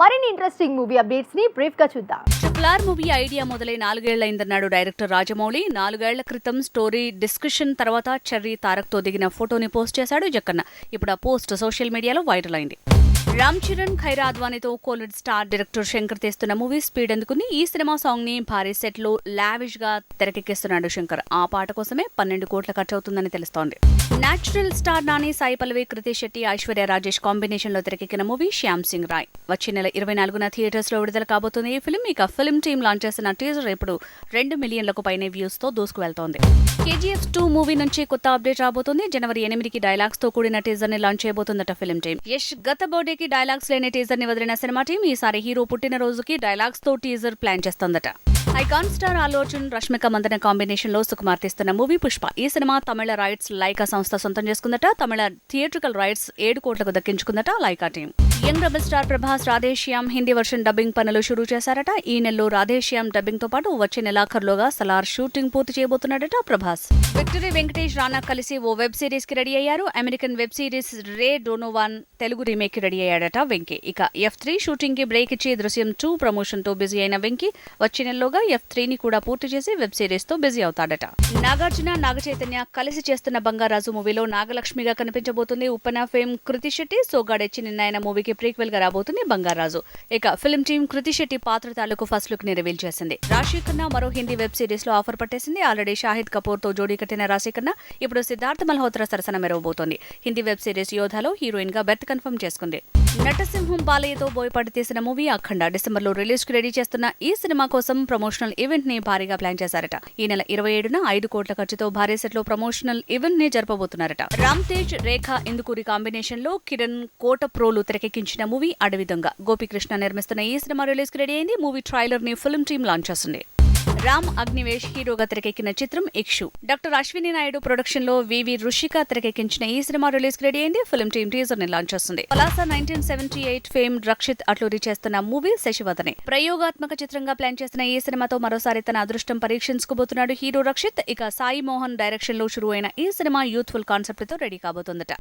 మరిన్ని interesting movie అప్డేట్స్ని బ్రీఫ్గా చూద్దాం. ట్రిపుల్ మూవీ ఐడియా మొదలై నాలుగేళ్ళైందన్నాడు డైరెక్టర్ రాజమౌళి. నాలుగేళ్ళ క్రితం స్టోరీ డిస్కషన్ తర్వాత చెర్రీ తారక్తో దిగిన ఫోటోని పోస్ట్ చేశాడు జక్కన్న. ఇప్పుడు ఆ పోస్ట్ సోషల్ మీడియాలో వైరల్ అయింది. రామ్ చరణ్ ఖైరా అద్వానీతో కోలిడ్ స్టార్ డైరెక్టర్ శంకర్ తీస్తున్న మూవీ స్పీడ్ అందుకుంది ఈ సినిమా సాంగ్ని భారీ సెట్లో లావిష్గా తెరకెక్కిస్తున్నాడు శంకర్. ఆ పాట కోసమే పన్నెండు కోట్ల ఖర్చు అవుతుందని తెలుస్తోంది. నేచురల్ స్టార్ నాని సాయి పల్లవి కృతి శెట్టి ఐశ్వర్య రాజేష్ కాంబినేషన్లో తెరకెక్కిన మూవీ శ్యామ్ సింగ్ రాయ్. వచ్చే నెల ఇరవై నాలుగున థియేటర్స్లో విడుదల కాబోతుంది ఈ ఫిల్మ్ ఇక ఫిల్మ్ టీమ్ లాంచ్ చేసిన టీజర్ ఇప్పుడు రెండు మిలియన్లకు పైనే వ్యూస్తో దూసుకు వెళ్తోంది కేజీఎఫ్ టూ మూవీ నుంచి కొత్త అప్డేట్ రాబోతుంది. జనవరి ఎనిమిదికి డైలాగ్స్తో కూడిన టీజర్ని లాంచ్ చేయబోతుందట ఫిల్మ్ టీమ్ యష్ గత బర్త్డేకి డైలాగ్స్ లేని టీజర్ని వదిలిన సినిమా టీం ఈసారి హీరో పుట్టినరోజుకి డైలాగ్స్తో టీజర్ ప్లాన్ చేస్తోందట. ఐకాన్ స్టార్ ఆలోచన్ రష్మిక మందన కాంబినేషన్లో సుకుమార్ తీస్తున్న మూవీ పుష్ప. ఈ సినిమా తమిళ రైట్స్ లైకా సంస్థ సొంతం చేసుకుందట. తమిళ థియేట్రికల్ రైట్స్ ఏడు కోట్లకు దక్కించుకుందట Lyca team. Young rebel star Prabhas Radhe Shyam Hindi version dubbing పనులు షురూ చేశారట. ఈ నెలలో రాధేశ్యామ్ డబ్బింగ్తో పాటు వచ్చే నెలాఖరులోగా సలార్ షూటింగ్ పూర్తి చేయబోతున్నాడట ప్రభాస్ విక్టరీ వెంకటేష్ రానా కలిసి ఓ వెబ్ సిరీస్కి రెడీ అయ్యారు. American web series Ray Donovan Telugu రీమేక్కి ready అయ్యాడట వెంకీ ఇక ఎఫ్ త్రీ షూటింగ్కి బ్రేక్ ఇచ్చి దృశ్యం టూ ప్రమోషన్తో బిజీ అయిన వెంకీ వచ్చే నెలలోగా ఎఫ్ త్రీని కూడా పూర్తి చేసి వెబ్ సిరీస్తో బిజీ అవుతాడట. నాగార్జున నాగ చైతన్య కలిసి చేస్తున్న బంగారాజు మూవీలో నాగలక్ష్మిగా కనిపించబోతుంది. ఉప్పన ఫేమ్ కృతి శెట్టి సోగాడెచ్చి నిన్న మూవీకి ప్రీక్వెల్గా రాబోతుంది బంగారాజు. ఇక ఫిల్మ్ టీమ్ కృతి శెట్టి పాత్ర తాలూకు ఫస్ట్ లుక్ని రివీల్ చేసింది. రాశి ఖన్నా మరో హిందీ వెబ్ సిరీస్లో ఆఫర్ పట్టేసింది. ఆల్రెడీ షాహిద్ కపూర్తో జోడీ కట్టిన రాశి ఖన్నా ఇప్పుడు సిద్ధార్థ్ మల్హోత్రా సరసన మెరవబోతోంది. హిందీ వెబ్ సిరీస్ యోధాలో హీరోయిన్గా బెర్త్ కన్ఫర్మ్ చేసుకుంది. నటసింహం బాలయ్యతో బోయపాటి తీసిన మూవీ అఖండ. డిసెంబర్లో రిలీజ్కు రెడీ చేస్తున్న ఈ సినిమా కోసం ప్రమోషనల్ ఈవెంట్ని భారీగా ప్లాన్ చేశారట. ఈ నెల ఇరవై ఏడున ఐదు కోట్ల ఖర్చుతో భారీ సెట్లో ప్రమోషనల్ ఈవెంట్ని జరపబోతున్నారట. రామ్ తేజ్ రేఖ ఇందుకూరి కాంబినేషన్లో కిరణ్ కోట ప్రోలు తెరకెక్కించిన మూవీ అడవి దొంగ. గోపికృష్ణ నిర్మిస్తున్న ఈ సినిమా రిలీజ్కి రెడీ అయింది. మూవీ ట్రైలర్ని ఫిల్మ్ టీమ్ లాంచ్ చేస్తుంది. రామ్ అగ్నివేష్ హీరోగా తెరకెక్కిన చిత్రం ఇక్షు. డాక్టర్ అశ్విని నాయుడు ప్రొడక్షన్లో వివి రుషిక తెరకెక్కించిన ఈ సినిమా రిలీజ్ రెడీ అయింది. ఫిల్మ్ టీమ్ టీజర్ని లాంచ్ చేస్తుంది. Palasa nineteen seventy eight fame Rakshit Atluri చేస్తున్న మూవీ శశివదనే ప్రయోగాత్మక చిత్రంగా ప్లాన్ చేస్తున్న ఈ సినిమాతో మరోసారి తన అదృష్టం పరీక్షించుకోబోతున్నాడు హీరో రక్షిత్. ఇక సాయి మోహన్ డైరెక్షన్లో షురు అయిన ఈ సినిమా యూత్ఫుల్ కాన్సెప్ట్తో రెడీ కాబోతుందట.